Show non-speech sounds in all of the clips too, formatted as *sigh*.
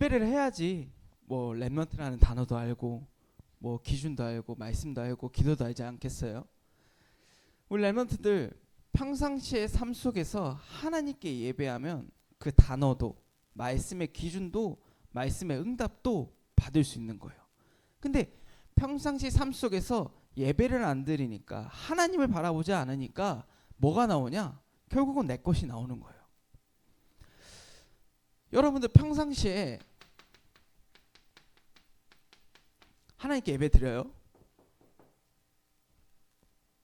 예배를 해야지 뭐 랩런트라는 단어도 알고 뭐 기준도 알고 말씀도 알고 기도도 알지 않겠어요? 우리 랩런트들 평상시의 삶 속에서 하나님께 예배하면 그 단어도 말씀의 기준도 말씀의 응답도 받을 수 있는 거예요. 근데 평상시 삶 속에서 예배를 안 드리니까 하나님을 바라보지 않으니까 뭐가 나오냐? 결국은 내 것이 나오는 거예요. 여러분들 평상시에 하나님께 예배 드려요?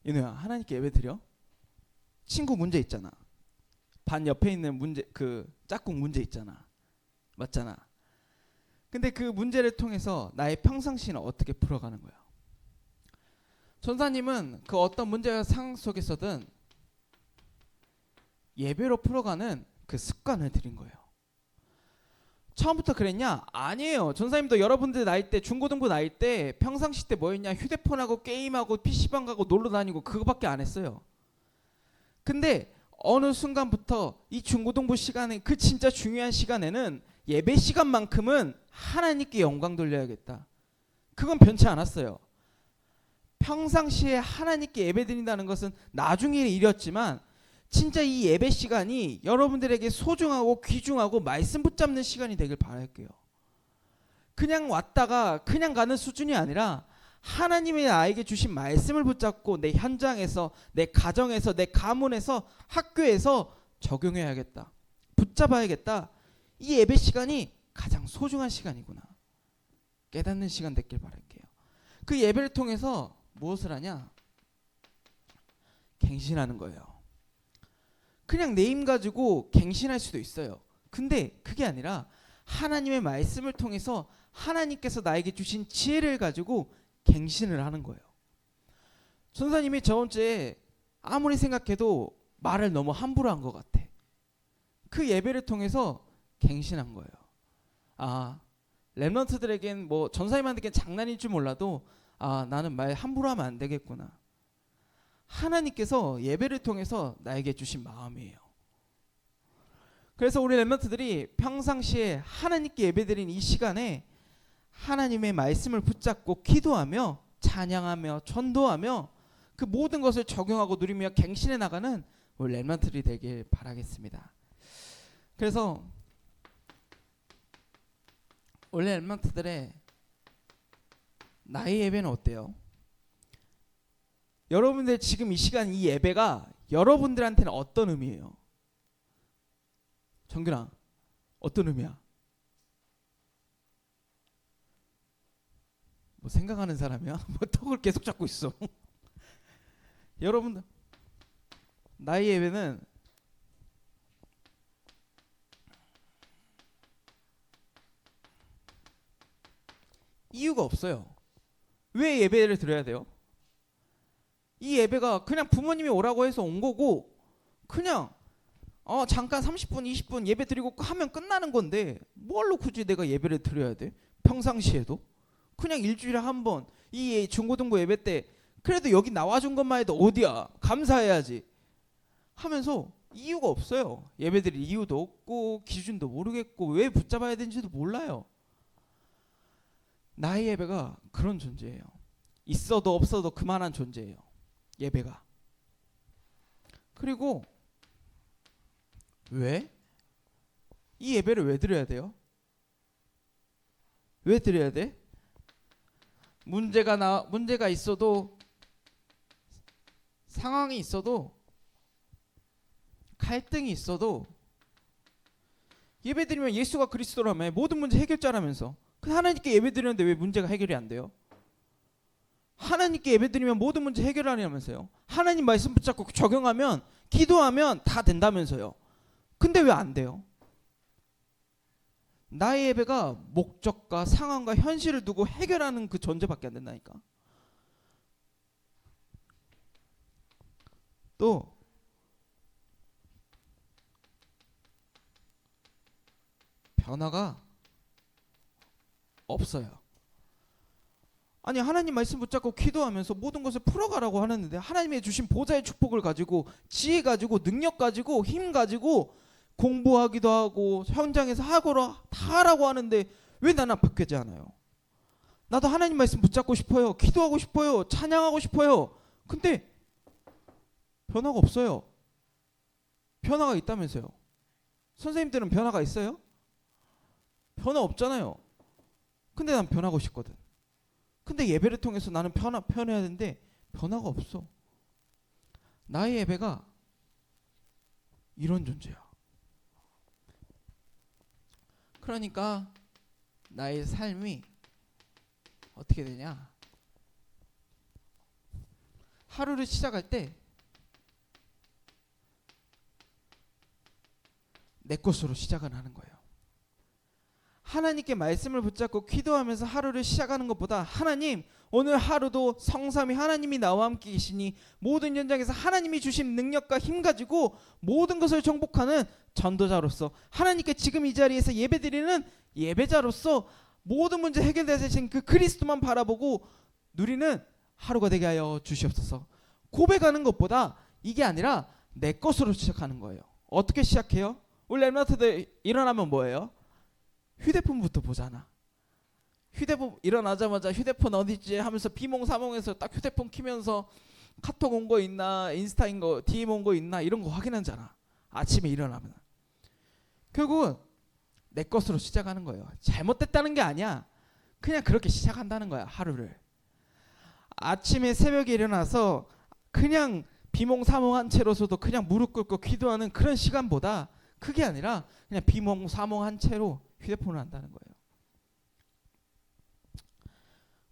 이누야 하나님께 예배 드려? 친구 문제 있잖아. 반 옆에 있는 문제 그 짝꿍 문제 있잖아. 맞잖아. 근데 그 문제를 통해서 나의 평상시는 어떻게 풀어가는 거야? 전사님은 그 어떤 문제와 상황 속에서든 예배로 풀어가는 그 습관을 들인 거예요. 처음부터 그랬냐? 아니에요. 전사님도 여러분들 나이 때 중고등부 나이 때 평상시 때 뭐였냐? 휴대폰하고 게임하고 PC방 가고 놀러 다니고 그거밖에 안 했어요. 근데 어느 순간부터 이 중고등부 시간에 그 진짜 중요한 시간에는 예배 시간만큼은 하나님께 영광 돌려야겠다. 그건 변치 않았어요. 평상시에 하나님께 예배 드린다는 것은 나중에 일이었지만 진짜 이 예배 시간이 여러분들에게 소중하고 귀중하고 말씀 붙잡는 시간이 되길 바랄게요. 그냥 왔다가 그냥 가는 수준이 아니라 하나님이 나에게 주신 말씀을 붙잡고 내 현장에서 내 가정에서 내 가문에서 학교에서 적용해야겠다. 붙잡아야겠다. 이 예배 시간이 가장 소중한 시간이구나. 깨닫는 시간 됐길 바랄게요. 그 예배를 통해서 무엇을 하냐? 갱신하는 거예요. 그냥 내힘 가지고 갱신할 수도 있어요. 근데 그게 아니라 하나님의 말씀을 통해서 하나님께서 나에게 주신 지혜를 가지고 갱신을 하는 거예요. 전사님이 저번 주에 아무리 생각해도 말을 너무 함부로 한 것 같아. 그 예배를 통해서 갱신한 거예요. 아, 랩런트들에겐 뭐 전사님한테겐 장난인 줄 몰라도 아, 나는 말 함부로 하면 안 되겠구나. 하나님께서 예배를 통해서 나에게 주신 마음이에요. 그래서 우리 랩런트들이 평상시에 하나님께 예배드린 이 시간에 하나님의 말씀을 붙잡고 기도하며 찬양하며 전도하며 그 모든 것을 적용하고 누리며 갱신해 나가는 우리 랩런트들이 되길 바라겠습니다. 그래서 원래 랩런트들의 나의 예배는 어때요? 여러분들 지금 이 시간 이 예배가 여러분들한테는 어떤 의미예요? 정균아 어떤 의미야? 뭐 생각하는 사람이야? *laughs* 뭐 턱을 계속 잡고 있어. *laughs* 여러분들 나의 예배는 이유가 없어요. 왜 예배를 드려야 돼요? 이 예배가 그냥 부모님이 오라고 해서 온 거고 그냥 어 잠깐 30분 20분 예배 드리고 하면 끝나는 건데 뭘로 굳이 내가 예배를 드려야 돼? 평상시에도? 그냥 일주일에 한 번 이 중고등부 예배 때 그래도 여기 나와준 것만 해도 어디야? 감사해야지. 하면서 이유가 없어요. 예배 드릴 이유도 없고 기준도 모르겠고 왜 붙잡아야 되는지도 몰라요. 나의 예배가 그런 존재예요. 있어도 없어도 그만한 존재예요 예배가. 그리고 왜? 이 예배를 왜 드려야 돼요? 왜 드려야 돼? 문제가 나 문제가 있어도 상황이 있어도 갈등이 있어도 예배 드리면 예수가 그리스도라며 모든 문제 해결자라면서 그 하나님께 예배 드리는데 왜 문제가 해결이 안 돼요? 하나님께 예배드리면 모든 문제 해결하냐면서요. 하나님 말씀 붙잡고 적용하면 기도하면 다 된다면서요. 근데 왜 안 돼요? 나의 예배가 목적과 상황과 현실을 두고 해결하는 그 존재밖에 안 된다니까. 또 변화가 없어요. 아니 하나님 말씀 붙잡고 기도하면서 모든 것을 풀어가라고 하는데 하나님의 주신 보좌의 축복을 가지고 지혜 가지고 능력 가지고 힘 가지고 공부하기도 하고 현장에서 하고라 다 하라고 하는데 왜 나는 바뀌지 않아요? 나도 하나님 말씀 붙잡고 싶어요. 기도하고 싶어요. 찬양하고 싶어요. 근데 변화가 없어요. 변화가 있다면서요. 선생님들은 변화가 있어요? 변화 없잖아요. 근데 난 변하고 싶거든. 근데 예배를 통해서 나는 변화 변해야 되는데 변화가 없어. 나의 예배가 이런 존재야. 그러니까 나의 삶이 어떻게 되냐? 하루를 시작할 때 내 것으로 시작을 하는 거예요. 하나님께 말씀을 붙잡고 기도하면서 하루를 시작하는 것보다 하나님 오늘 하루도 성삼이 하나님이 나와 함께 계시니 모든 현장에서 하나님이 주신 능력과 힘 가지고 모든 것을 정복하는 전도자로서 하나님께 지금 이 자리에서 예배드리는 예배자로서 모든 문제 해결되신 그 그리스도만 바라보고 누리는 하루가 되게 하여 주시옵소서. 고백하는 것보다 이게 아니라 내 것으로 시작하는 거예요. 어떻게 시작해요? 우리 랩런트들 일어나면 뭐예요? 휴대폰부터 보잖아. 휴대폰 일어나자마자 휴대폰 어디지 하면서 비몽사몽해서 딱 휴대폰 키면서 카톡 온 거 있나 인스타인 거 DM 온 거 있나 이런 거 확인하잖아. 아침에 일어나면 결국은 내 것으로 시작하는 거예요. 잘못됐다는 게 아니야. 그냥 그렇게 시작한다는 거야 하루를. 아침에 새벽에 일어나서 그냥 비몽사몽한 채로서도 그냥 무릎 꿇고 기도하는 그런 시간보다 그게 아니라 그냥 비몽사몽한 채로 휴대폰을 한다는 거예요.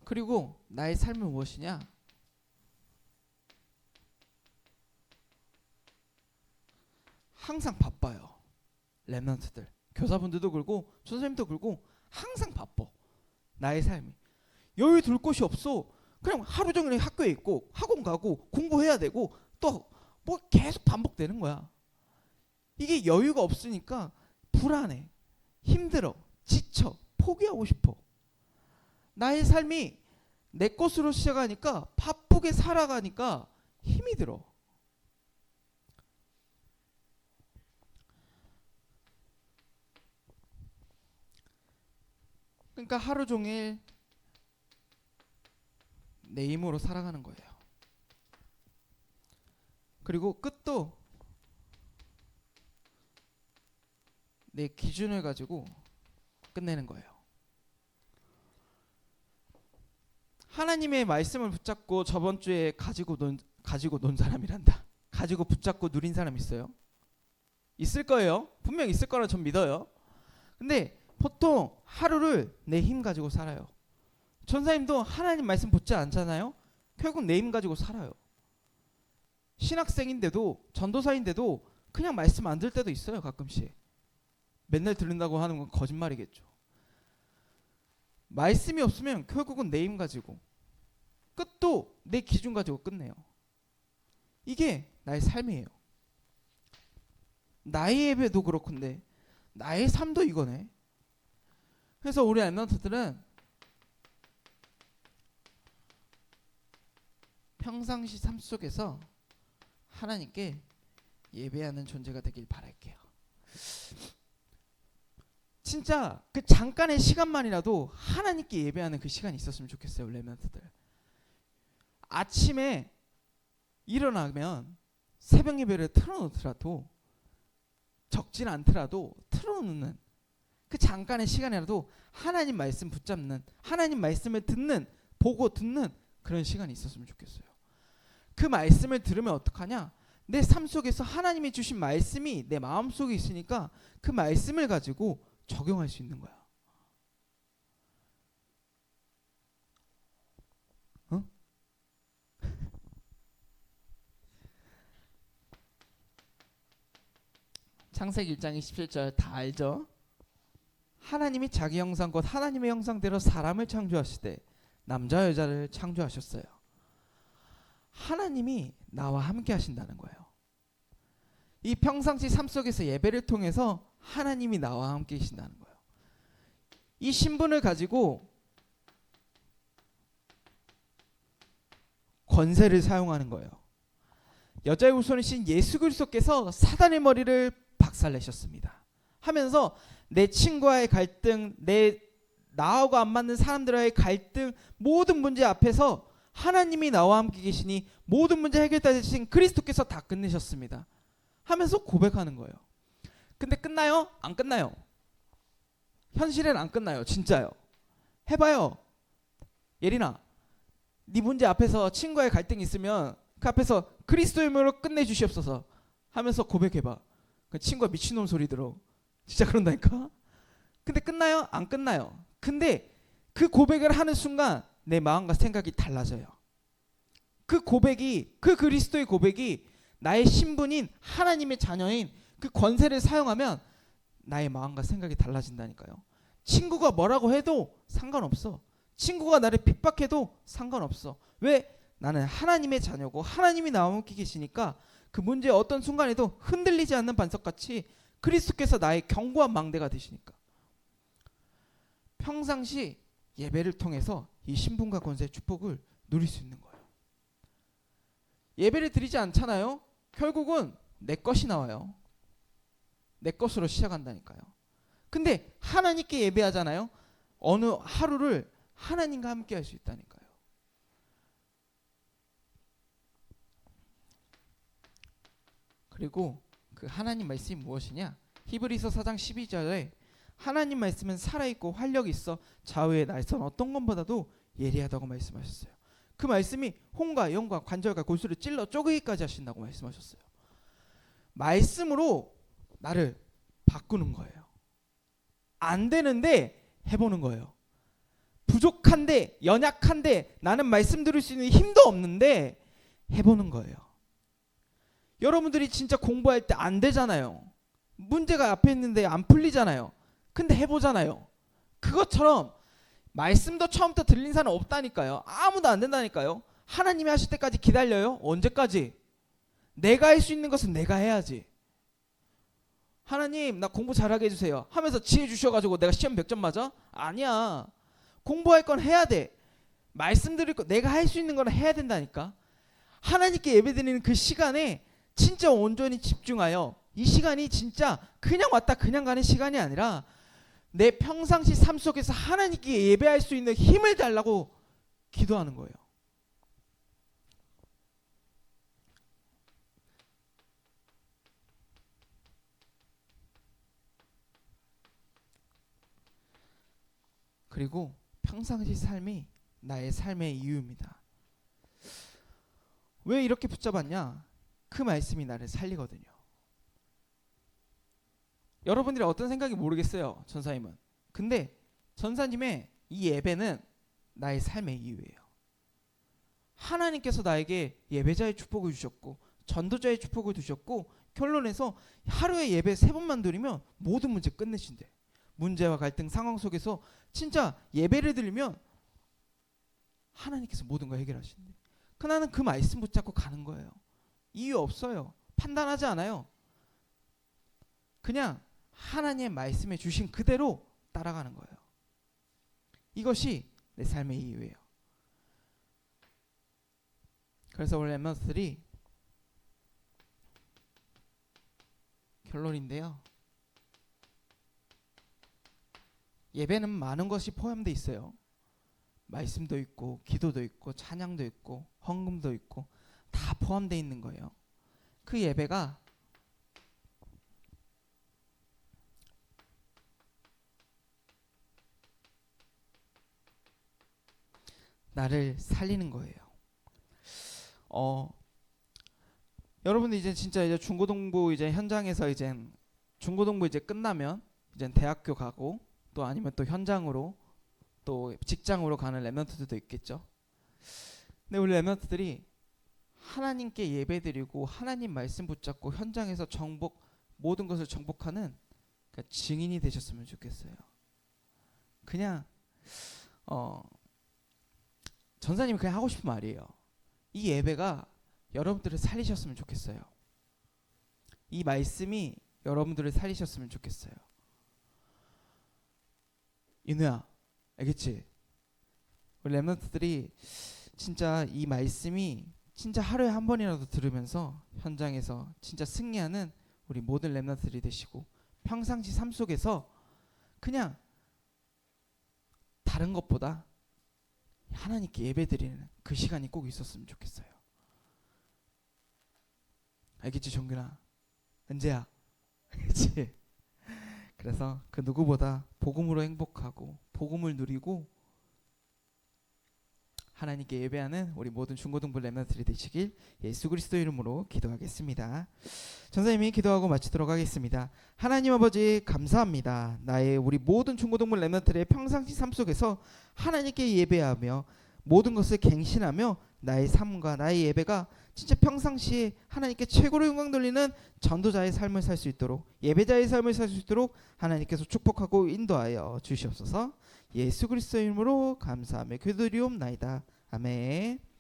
그리고 나의 삶은 무엇이냐? 항상 바빠요. 랩런트들, 교사분들도 그렇고 선생님도 그렇고 항상 바빠. 나의 삶이 여유 둘 곳이 없어. 그냥 하루 종일 학교에 있고 학원 가고 공부해야 되고 또 뭐 계속 반복되는 거야. 이게 여유가 없으니까 불안해, 힘들어, 지쳐, 포기하고 싶어. 나의 삶이 내 것으로 시작하니까 바쁘게 살아가니까 힘이 들어. 그러니까 하루 종일 내 힘으로 살아가는 거예요. 그리고 끝도 내 기준을 가지고 끝내는 거예요. 하나님의 말씀을 붙잡고 저번 주에 가지고 논 가지고 논 사람이란다. 가지고 붙잡고 누린 사람 있어요? 있을 거예요. 분명 있을 거라 전 믿어요. 근데 보통 하루를 내 힘 가지고 살아요. 전사님도 하나님 말씀 붙지 않잖아요. 결국 내 힘 가지고 살아요. 신학생인데도 전도사인데도 그냥 말씀 안 들 때도 있어요. 가끔씩. 맨날 들린다고 하는 건 거짓말이겠죠. 말씀이 없으면 결국은 내 힘 가지고 끝도 내 기준 가지고 끝내요. 이게 나의 삶이에요. 나의 예배도 그렇건데 나의 삶도 이거네. 그래서 우리 엠런트들은 평상시 삶 속에서 하나님께 예배하는 존재가 되길 바랄게요. 진짜 그 잠깐의 시간만이라도 하나님께 예배하는 그 시간이 있었으면 좋겠어요, 레멘트들. 아침에 일어나면 새벽 예배를 틀어놓더라도 적진 않더라도 틀어놓는 그 잠깐의 시간이라도 하나님 말씀 붙잡는 하나님 말씀을 듣는 보고 듣는 그런 시간이 있었으면 좋겠어요. 그 말씀을 들으면 어떡하냐? 내 삶 속에서 하나님이 주신 말씀이 내 마음 속에 있으니까 그 말씀을 가지고 적용할 수 있는 거야. 어? *laughs* 창세기 1장 27절 다 알죠? 하나님이 자기 형상 곧 하나님의 형상대로 사람을 창조하시되 남자 여자를 창조하셨어요. 하나님이 나와 함께 하신다는 거예요. 이 평상시 삶 속에서 예배를 통해서 하나님이 나와 함께 계신다는 거예요. 이 신분을 가지고 권세를 사용하는 거예요. 여자의 후손이신 예수 그리스도께서 사단의 머리를 박살내셨습니다. 하면서 내 친구와의 갈등, 내 나하고 안 맞는 사람들과의 갈등 모든 문제 앞에서 하나님이 나와 함께 계시니 모든 문제 해결다 되신 그리스도께서 다 끝내셨습니다. 하면서 고백하는 거예요. 근데 끝나요? 안 끝나요. 현실엔 안 끝나요. 진짜요. 해봐요. 예린아, 네 문제 앞에서 친구와의 갈등이 있으면 그 앞에서 그리스도의 이름으로 끝내 주시옵소서 하면서 고백해봐. 그 친구가 미친놈 소리 들어. 진짜 그런다니까. 근데 끝나요? 안 끝나요. 근데 그 고백을 하는 순간 내 마음과 생각이 달라져요. 그 고백이 그 그리스도의 고백이 나의 신분인 하나님의 자녀인 그 권세를 사용하면 나의 마음과 생각이 달라진다니까요. 친구가 뭐라고 해도 상관없어. 친구가 나를 핍박해도 상관없어. 왜? 나는 하나님의 자녀고 하나님이 나와 함께 계시니까 그 문제의 어떤 순간에도 흔들리지 않는 반석같이 그리스도께서 나의 견고한 망대가 되시니까. 평상시 예배를 통해서 이 신분과 권세의 축복을 누릴 수 있는 거예요. 예배를 드리지 않잖아요. 결국은 내 것이 나와요. 내 것으로 시작한다니까요. 근데 하나님께 예배하잖아요. 어느 하루를 하나님과 함께 할 수 있다니까요. 그리고 그 하나님 말씀이 무엇이냐? 히브리서 4장 12절에 하나님 말씀은 살아있고 활력이 있어 좌우의 날선 어떤 것보다도 예리하다고 말씀하셨어요. 그 말씀이 홍과 영과 관절과 골수를 찔러 쪼개기까지 하신다고 말씀하셨어요. 말씀으로 나를 바꾸는 거예요. 안 되는데 해보는 거예요. 부족한데 연약한데 나는 말씀 들을 수 있는 힘도 없는데 해보는 거예요. 여러분들이 진짜 공부할 때 안 되잖아요. 문제가 앞에 있는데 안 풀리잖아요. 근데 해보잖아요. 그것처럼 말씀도 처음부터 들린 사람 없다니까요. 아무도 안 된다니까요. 하나님이 하실 때까지 기다려요. 언제까지? 내가 할 수 있는 것은 내가 해야지. 하나님 나 공부 잘하게 해주세요. 하면서 지혜 주셔가지고 내가 시험 100점 맞아? 아니야. 공부할 건 해야 돼. 말씀드릴 거 내가 할 수 있는 건 해야 된다니까. 하나님께 예배드리는 그 시간에 진짜 온전히 집중하여 이 시간이 진짜 그냥 왔다 그냥 가는 시간이 아니라 내 평상시 삶 속에서 하나님께 예배할 수 있는 힘을 달라고 기도하는 거예요. 그리고 평상시 삶이 나의 삶의 이유입니다. 왜 이렇게 붙잡았냐? 그 말씀이 나를 살리거든요. 여러분들이 어떤 생각이 모르겠어요, 전사님은. 근데 전사님의 이 예배는 나의 삶의 이유예요. 하나님께서 나에게 예배자의 축복을 주셨고 전도자의 축복을 주셨고 결론에서 하루에 예배 세 번만 드리면 모든 문제 끝내신대. 문제와 갈등 상황 속에서 진짜 예배를 드리면 하나님께서 모든 걸 해결하신대. 그 나는 그 말씀 붙잡고 가는 거예요. 이유 없어요. 판단하지 않아요. 그냥 하나님의 말씀에 주신 그대로 따라가는 거예요. 이것이 내 삶의 이유예요. 그래서 원래 멤버들이 결론인데요. 예배는 많은 것이 포함되어 있어요. 말씀도 있고 기도도 있고 찬양도 있고 헌금도 있고 다 포함되어 있는 거예요. 그 예배가 나를 살리는 거예요. 어 여러분들 이제 진짜 이제 중고등부 이제 현장에서 이제 중고등부 이제 끝나면 이제 대학교 가고 또 아니면 또 현장으로 또 직장으로 가는 랩런트들도 있겠죠. 근데 우리 랩런트들이 하나님께 예배드리고 하나님 말씀 붙잡고 현장에서 정복 모든 것을 정복하는 그러니까 증인이 되셨으면 좋겠어요. 그냥 어 전사님이 그냥 하고 싶은 말이에요. 이 예배가 여러분들을 살리셨으면 좋겠어요. 이 말씀이 여러분들을 살리셨으면 좋겠어요. 인우야, 알겠지? 우리 랩런트들이 진짜 이 말씀이 진짜 하루에 한 번이라도 들으면서 현장에서 진짜 승리하는 우리 모든 렘넌트들이 되시고 평상시 삶 속에서 그냥 다른 것보다 하나님께 예배드리는 그 시간이 꼭 있었으면 좋겠어요. 알겠지, 정근아? 은재야, *laughs* 그렇지? 그래서 그 누구보다 복음으로 행복하고 복음을 누리고 하나님께 예배하는 우리 모든 중고등부 렘넌트들이 되시길 예수 그리스도 이름으로 기도하겠습니다. 전사님이 기도하고 마치도록 하겠습니다. 하나님 아버지 감사합니다. 나의 우리 모든 중고등부 렘넌트의 평상시 삶 속에서 하나님께 예배하며 모든 것을 갱신하며 나의 삶과 나의 예배가 진짜 평상시에 하나님께 최고로 영광 돌리는 전도자의 삶을 살 수 있도록 예배자의 삶을 살 수 있도록 하나님께서 축복하고 인도하여 주시옵소서. 예수 그리스도 이름으로 감사하며 기도드리옵나이다. 아멘.